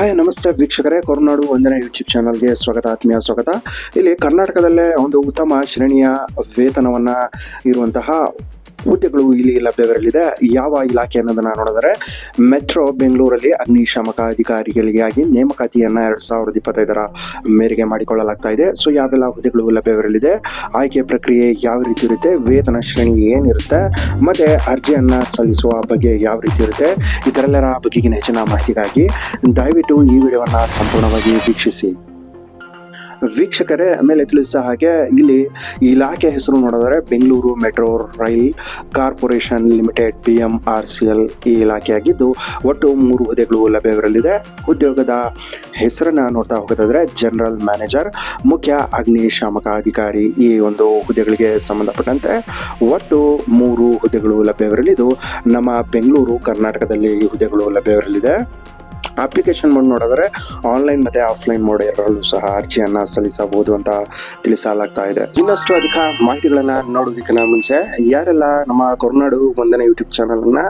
Hi, ನಮಸ್ತೆ ವೀಕ್ಷಕರೇ. ಕೊರನಾಡು ಒಂದನೇ ಯೂಟ್ಯೂಬ್ ಚಾನಲ್ಗೆ ಸ್ವಾಗತ, ಆತ್ಮೀಯ ಸ್ವಾಗತ. ಇಲ್ಲಿ ಕರ್ನಾಟಕದಲ್ಲೇ ಒಂದು ಉತ್ತಮ ಶ್ರೇಣಿಯ ವೇತನವನ್ನು ಇರುವಂತಹ ಹುದ್ದೆಗಳು ಇಲ್ಲಿ ಲಭ್ಯವಿರಲಿದೆ. ಯಾವ ಇಲಾಖೆ ಅನ್ನೋದನ್ನ ನೋಡಿದರೆ ಮೆಟ್ರೋ ಬೆಂಗಳೂರಲ್ಲಿ ಅಗ್ನಿಶಾಮಕ ಅಧಿಕಾರಿಗಳಿಗಾಗಿ ನೇಮಕಾತಿಯನ್ನ ಎರಡ್ ಸಾವಿರದ ಇಪ್ಪತ್ತೈದರ ಮೇರೆಗೆ ಮಾಡಿಕೊಳ್ಳಲಾಗ್ತಾ ಇದೆ. ಸೊ ಯಾವೆಲ್ಲ ಹುದ್ದೆಗಳು ಲಭ್ಯವಿರಲಿದೆ, ಆಯ್ಕೆ ಪ್ರಕ್ರಿಯೆ ಯಾವ ರೀತಿ ಇರುತ್ತೆ, ವೇತನ ಶ್ರೇಣಿ ಏನಿರುತ್ತೆ, ಮತ್ತೆ ಅರ್ಜಿಯನ್ನ ಸಲ್ಲಿಸುವ ಬಗ್ಗೆ ಯಾವ ರೀತಿ ಇರುತ್ತೆ ಇದರೆಲ್ಲರ ಬಗೆಗಿನ ಹೆಚ್ಚಿನ ಮಾಹಿತಿಗಾಗಿ ದಯವಿಟ್ಟು ಈ ವಿಡಿಯೋವನ್ನ ಸಂಪೂರ್ಣವಾಗಿ ವೀಕ್ಷಿಸಿ. ವೀಕ್ಷಕರೇ, ಮೇಲೆ ತಿಳಿಸಿದ ಹಾಗೆ ಇಲ್ಲಿ ಇಲಾಖೆ ಹೆಸರು ನೋಡಿದರೆ Bengaluru metro rail corporation limited P M R C L ಈ ಇಲಾಖೆಯಾಗಿದ್ದು ಒಟ್ಟು ಮೂರು ಹುದ್ದೆಗಳು ಲಭ್ಯವಿರಲಿದೆ. ಉದ್ಯೋಗದ ಹೆಸರನ್ನ ನೋಡ್ತಾ ಹೋಗೋದಾದ್ರೆ ಜನರಲ್ ಮ್ಯಾನೇಜರ್, ಮುಖ್ಯ ಅಗ್ನಿಶಾಮಕ ಅಧಿಕಾರಿ ಈ ಒಂದು ಹುದ್ದೆಗಳಿಗೆ ಸಂಬಂಧಪಟ್ಟಂತೆ ಒಟ್ಟು ಮೂರು ಹುದ್ದೆಗಳು ಲಭ್ಯವಿರಲಿದ್ದು, ನಮ್ಮ ಬೆಂಗಳೂರು ಕರ್ನಾಟಕದಲ್ಲಿ ಈ ಹುದ್ದೆಗಳು ಲಭ್ಯವಿರಲಿದೆ. ಅಪ್ಲಿಕೇಶನ್ ಮೋಡ್ ನೋಡಿದ್ರೆ ಆನ್ಲೈನ್ ಮತ್ತೆ ಆಫ್ಲೈನ್ ಮೋಡ್ ಎರಡರಲ್ಲೂ ಸಹ ಅರ್ಜಿಯನ್ನ ಸಲ್ಲಿಸಬಹುದು ಅಂತ ತಿಳಿಸಲಾಗ್ತಾ ಇದೆ. ಇನ್ನಷ್ಟು ಅಧಿಕ ಮಾಹಿತಿಗಳನ್ನ ನೋಡೋದಕ್ಕಿಂತ ಮುಂಚೆ ಯಾರೆಲ್ಲ ನಮ್ಮ ಕೊರನಾಡು ಒಂದನೇ ಯೂಟ್ಯೂಬ್ ಚಾನಲ್ ಅನ್ನ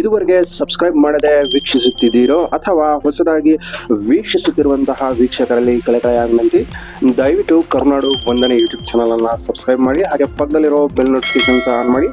ಇದುವರೆಗೆ ಸಬ್ಸ್ಕ್ರೈಬ್ ಮಾಡದೆ ವೀಕ್ಷಿಸುತ್ತಿದ್ದೀರೋ ಅಥವಾ ಹೊಸದಾಗಿ ವೀಕ್ಷಿಸುತ್ತಿರುವಂತಹ ವೀಕ್ಷಕರಲ್ಲಿ ಕಳೆಕಳೆಯ ವಿನಂತಿ ದಯವಿಟ್ಟು ಕರ್ನಾಡು ಒಂದನೇ ಯೂಟ್ಯೂಬ್ ಚಾನಲ್ ಅನ್ನ ಸಬ್ಸ್ಕ್ರೈಬ್ ಮಾಡಿ, ಹಾಗೆ ಪಕ್ಕದಲ್ಲಿರೋ ಬೆಲ್ ನೋಟಿಫಿಕೇಶನ್ ಸಹ ಆನ್ ಮಾಡಿ.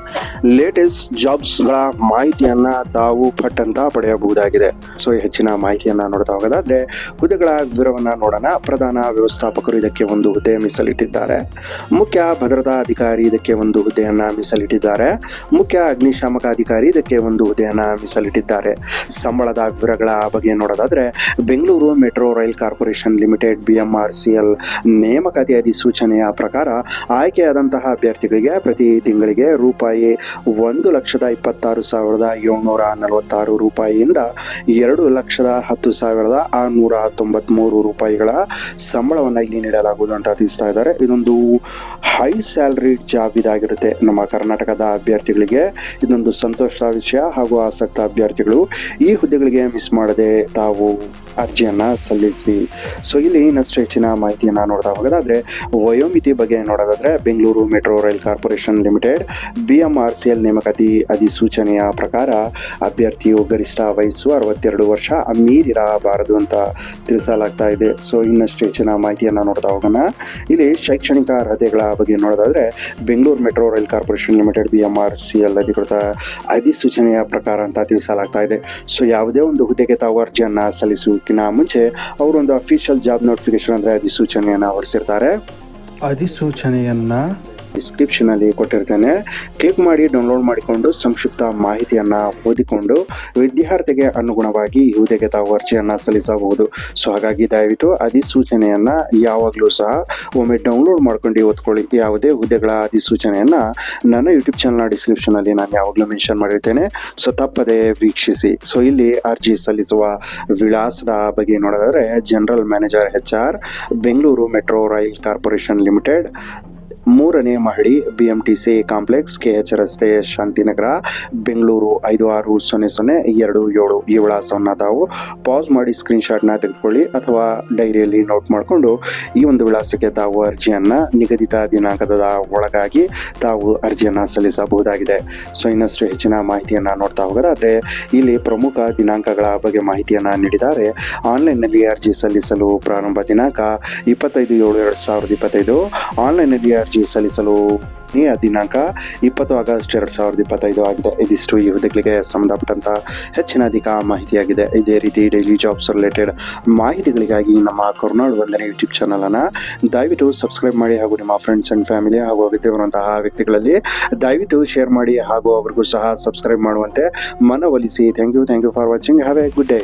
ಲೇಟೆಸ್ಟ್ ಜಾಬ್ಸ್ಗಳ ಮಾಹಿತಿಯನ್ನ ತಾವು ಪಟ್ ಅಂತ ಪಡೆಯಬಹುದಾಗಿದೆ. ಸೊ ಹೆಚ್ಚಿನ ಮಾಹಿತಿಯನ್ನ ನೋಡ್ತಾ ಹೋಗೋದಾದ್ರೆ, ಹುದ್ದೆಗಳ ವಿವರವನ್ನ ನೋಡೋಣ. ಪ್ರಧಾನ ವ್ಯವಸ್ಥಾಪಕರು ಇದಕ್ಕೆ ಒಂದು ಹುದ್ದೆ ಮೀಸಲಿಟ್ಟಿದ್ದಾರೆ. ಮುಖ್ಯ ಭದ್ರತಾ ಅಧಿಕಾರಿ ಇದಕ್ಕೆ ಒಂದು ಹುದ್ದೆಯನ್ನ ಮೀಸಲಿಟ್ಟಿದ್ದಾರೆ. ಮುಖ್ಯ ಅಗ್ನಿಶಾಮಕ ಅಧಿಕಾರಿ ಇದಕ್ಕೆ ಒಂದು ಹುದ್ದೆಯನ್ನ ಮೀಸಲಿಟ್ಟಿದ್ದಾರೆ. ಸಂಬಳದ ವಿವರಗಳ ಬಗ್ಗೆ ನೋಡೋದಾದ್ರೆ, Bengaluru metro rail corporation limited BMRCL ನೇಮಕಾತಿ ಅಧಿಸೂಚನೆಯ ಪ್ರಕಾರ ಆಯ್ಕೆಯಾದಂತಹ ಅಭ್ಯರ್ಥಿಗಳಿಗೆ ಪ್ರತಿ ತಿಂಗಳಿಗೆ ರೂಪಾಯಿ ಒಂದು ಲಕ್ಷದ ಇಪ್ಪತ್ತಾರು ಸಾವಿರದ ಏಳ್ನೂರ ನಲವತ್ತಾರು ರೂಪಾಯಿಯಿಂದ ಎರಡು ಲಕ್ಷದ ಹತ್ತು ಸಾವಿರದ ಆರುನೂರ ತೊಂಬತ್ಮೂರು ರೂಪಾಯಿಗಳ ಸಂಬಳವನ್ನು ಇಲ್ಲಿ ನೀಡಲಾಗುವುದು ಅಂತ ತಿಳಿಸ್ತಾ ಇದ್ದಾರೆ. ಇದೊಂದು ಹೈ ಸ್ಯಾಲ್ರಿ ಜಾಬ್ ಇದಾಗಿರುತ್ತೆ ನಮ್ಮ ಕರ್ನಾಟಕದ ಅಭ್ಯರ್ಥಿಗಳಿಗೆ ಇದೊಂದು ಸಂತೋಷದ ವಿಷಯ ಹಾಗೂ ಆಸಕ್ತ ಅಭ್ಯರ್ಥಿಗಳು ಈ ಹುದ್ದೆಗಳಿಗೆ ಮಿಸ್ ಮಾಡದೆ ತಾವು ಅರ್ಜಿಯನ್ನು ಸಲ್ಲಿಸಿ. ಸೊ ಇಲ್ಲಿ ಇನ್ನಷ್ಟು ಹೆಚ್ಚಿನ ಮಾಹಿತಿಯನ್ನು ನೋಡ್ತಾ ಹೋಗೋದಾದರೆ, ವಯೋಮಿತಿ ಬಗ್ಗೆ ನೋಡೋದಾದರೆ, Bengaluru metro rail corporation limited B M R C L ನೇಮಕಾತಿ ಅಧಿಸೂಚನೆಯ ಪ್ರಕಾರ ಅಭ್ಯರ್ಥಿಯು ಗರಿಷ್ಠ ವಯಸ್ಸು ಅರವತ್ತೆರಡು ವರ್ಷ ಮೀರಿರಬಾರದು ಅಂತ ತಿಳಿಸಲಾಗ್ತಾ ಇದೆ. ಸೊ ಇನ್ನಷ್ಟು ಹೆಚ್ಚಿನ ಮಾಹಿತಿಯನ್ನು ನೋಡ್ತಾ ಹೋಗೋಣ. ಇಲ್ಲಿ ಶೈಕ್ಷಣಿಕ ಅರ್ಹತೆಗಳ ಬಗ್ಗೆ ನೋಡೋದಾದ್ರೆ Bengaluru metro rail corporation limited B M R C L ಅಧಿಕೃತ ಅಧಿಸೂಚನೆಯ ಪ್ರಕಾರ ಅಂತ ತಿಳಿಸಲಾಗ್ತಾ ಇದೆ. ಸೊ ಯಾವುದೇ ಒಂದು ಹುದ್ದೆಗೆ ತಾವು ಅರ್ಜಿಯನ್ನು ಸಲ್ಲಿಸುವುದಕ್ಕಿಂತ ಮುಂಚೆ ಅವರೊಂದು ಅಫಿಷಿಯಲ್ ಜಾಬ್ ನೋಟಿಫಿಕೇಶನ್ ಅಂದರೆ ಅಧಿಸೂಚನೆಯನ್ನು ಹೊರಡಿಸಿರ್ತಾರೆ. ಅಧಿಸೂಚನೆಯನ್ನ ಡಿಸ್ಕ್ರಿಪ್ಷನ್ ಅಲ್ಲಿ ಕೊಟ್ಟಿರ್ತೇನೆ. ಕ್ಲಿಕ್ ಮಾಡಿ ಡೌನ್ಲೋಡ್ ಮಾಡಿಕೊಂಡು ಸಂಕ್ಷಿಪ್ತ ಮಾಹಿತಿಯನ್ನ ಓದಿಕೊಂಡು ವಿದ್ಯಾರ್ಥಿಗೆ ಅನುಗುಣವಾಗಿ ಹುದ್ದೆಗೆ ತಾವು ಅರ್ಜಿಯನ್ನ ಸಲ್ಲಿಸಬಹುದು. ಸೊ ಹಾಗಾಗಿ ದಯವಿಟ್ಟು ಅಧಿಸೂಚನೆಯನ್ನ ಯಾವಾಗಲೂ ಸಹ ಒಮ್ಮೆ ಡೌನ್ಲೋಡ್ ಮಾಡ್ಕೊಂಡು ಓದ್ಕೊಳ್ಳಿ. ಯಾವುದೇ ಹುದ್ದೆಗಳ ಅಧಿಸೂಚನೆಯನ್ನ ನನ್ನ ಯೂಟ್ಯೂಬ್ ಚಾನಲ್ ಡಿಸ್ಕ್ರಿಪ್ಷನ್ ಅಲ್ಲಿ ನಾನು ಯಾವಾಗಲೂ ಮೆನ್ಷನ್ ಮಾಡಿರ್ತೇನೆ. ಸೊ ತಪ್ಪದೆ ವೀಕ್ಷಿಸಿ. ಸೊ ಇಲ್ಲಿ ಅರ್ಜಿ ಸಲ್ಲಿಸುವ ವಿಳಾಸದ ಬಗ್ಗೆ ನೋಡೋದಾದ್ರೆ general manager H R Bengaluru metro rail corporation limited ಮೂರನೇ ಮಹಡಿ B M T C complex K H ರಸ್ತೆ ಶಾಂತಿನಗರ, ಬೆಂಗಳೂರು ಐದು ಆರು ಸೊನ್ನೆ ಸೊನ್ನೆ ಎರಡು ಏಳು. ಈ ವಿಳಾಸವನ್ನು ತಾವು ಪಾಸ್ ಮಾಡಿ ಸ್ಕ್ರೀನ್ಶಾಟ್ನ ತೆಗೆದುಕೊಳ್ಳಿ ಅಥವಾ ಡೈರಿಯಲ್ಲಿ ನೋಟ್ ಮಾಡಿಕೊಂಡು ಈ ಒಂದು ವಿಳಾಸಕ್ಕೆ ತಾವು ಅರ್ಜಿಯನ್ನು ನಿಗದಿತ ದಿನಾಂಕದ ಒಳಗಾಗಿ ತಾವು ಅರ್ಜಿಯನ್ನು ಸಲ್ಲಿಸಬಹುದಾಗಿದೆ. ಸೊ ಇನ್ನಷ್ಟು ಹೆಚ್ಚಿನ ಮಾಹಿತಿಯನ್ನು ನೋಡ್ತಾ ಹೋಗೋದಾದರೆ, ಇಲ್ಲಿ ಪ್ರಮುಖ ದಿನಾಂಕಗಳ ಬಗ್ಗೆ ಮಾಹಿತಿಯನ್ನು ನೀಡಿದ್ದಾರೆ. ಆನ್ಲೈನ್ನಲ್ಲಿ ಅರ್ಜಿ ಸಲ್ಲಿಸಲು ಪ್ರಾರಂಭ ದಿನಾಂಕ ಇಪ್ಪತ್ತೈದು ಏಳು ಎರಡು ಸಾವಿರದ ಇಪ್ಪತ್ತೈದು. ಆನ್ಲೈನ್ನಲ್ಲಿ ಅರ್ಜಿ ಸಲ್ಲಿಸಲು ಕೊನೆಯ ದಿನಾಂಕ ಇಪ್ಪತ್ತು ಆಗಸ್ಟ್ ಎರಡು ಸಾವಿರದ ಇಪ್ಪತ್ತೈದು ಆಗಿದೆ. ಇದಿಷ್ಟು ಈ ಹುದ್ದೆಗಳಿಗೆ ಸಂಬಂಧಪಟ್ಟಂತ ಹೆಚ್ಚಿನ ಅಧಿಕ ಮಾಹಿತಿಯಾಗಿದೆ. ಇದೇ ರೀತಿ ಡೈಲಿ ಜಾಬ್ಸ್ ರಿಲೇಟೆಡ್ ಮಾಹಿತಿಗಳಿಗಾಗಿ ನಮ್ಮ ಕರುನಾಡು ವಂದನೆ ಯೂಟ್ಯೂಬ್ ಚಾನಲ್ ಅನ್ನ ದಯವಿಟ್ಟು ಸಬ್ಸ್ಕ್ರೈಬ್ ಮಾಡಿ ಹಾಗೂ ನಿಮ್ಮ ಫ್ರೆಂಡ್ಸ್ ಅಂಡ್ ಫ್ಯಾಮಿಲಿ ಹಾಗೂ ಅಗತ್ಯವಿರುವಂತಹ ವ್ಯಕ್ತಿಗಳಲ್ಲಿ ದಯವಿಟ್ಟು ಶೇರ್ ಮಾಡಿ ಹಾಗೂ ಅವರಿಗೂ ಸಹ ಸಬ್ಸ್ಕ್ರೈಬ್ ಮಾಡುವಂತೆ ಮನವೊಲಿಸಿ. Thank you thank you for watching have a good day